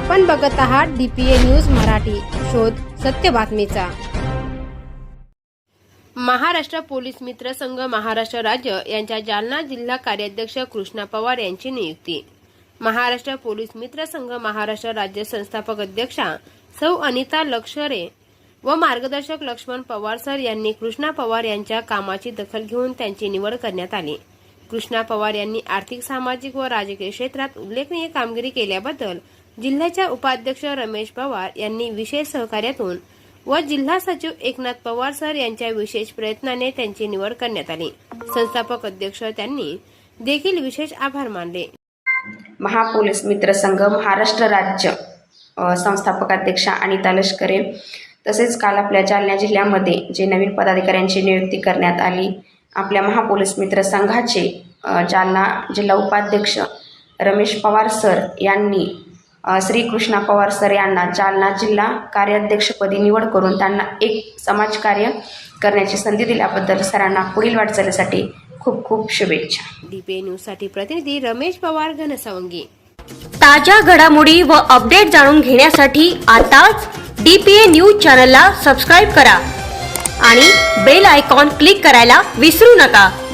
आपण बघत आहात डीपीए न्यूज मराठी. शोध सत्य बातमीचा. महाराष्ट्र पोलीस मित्र संघ महाराष्ट्र राज्य यांच्या जालना जिल्हा कार्याध्यक्ष कृष्णा पवार यांची नियुक्ती. महाराष्ट्र पोलीस मित्र संघ महाराष्ट्र राज्य संस्थापक अध्यक्षा सौ अनिता लक्षरे व मार्गदर्शक लक्ष्मण पवार सर यांनी कृष्णा पवार यांच्या कामाची दखल घेऊन त्यांची निवड करण्यात आली. कृष्णा पवार यांनी आर्थिक सामाजिक व राजकीय क्षेत्रात उल्लेखनीय कामगिरी केल्याबद्दल जिल्ह्याच्या उपाध्यक्ष रमेश पवार यांनी विशेष सहकार्यातून व जिल्हा सचिव एकनाथ पवार सर यांच्या विशेष प्रयत्नाने त्यांची निवड करण्यात आली. संस्थापक अध्यक्ष त्यांनी देखील विशेष आभार मानले. महापोलीस मित्र संघ महाराष्ट्र राज्य संस्थापक अध्यक्षा अनिता लष्करे तसेच काल आपल्या जालना जिल्ह्यामध्ये जे नवीन पदाधिकाऱ्यांची नियुक्ती करण्यात आली आपल्या महापोलीस मित्र संघाचे जालना जिल्हा उपाध्यक्ष रमेश पवार सर यांनी अ, श्री कृष्णा पवार सर यांना जालना जिल्हा कार्याध्यक्षपदी निवड करून त्यांना एक समाजकार्य करण्याची संधी दिल्याबद्दल सरांना पुढील वाटचालीसाठी खूप खूप शुभेच्छा. डीपीए न्यूजसाठी प्रतिनिधी रमेश पवार घनसावंगी. ताज्या घडामोडी व अपडेट जाणून घेण्यासाठी आताच डीपीए न्यूज चॅनलला सबस्क्राईब करा आणि बेल आयकॉन क्लिक करायला विसरू नका.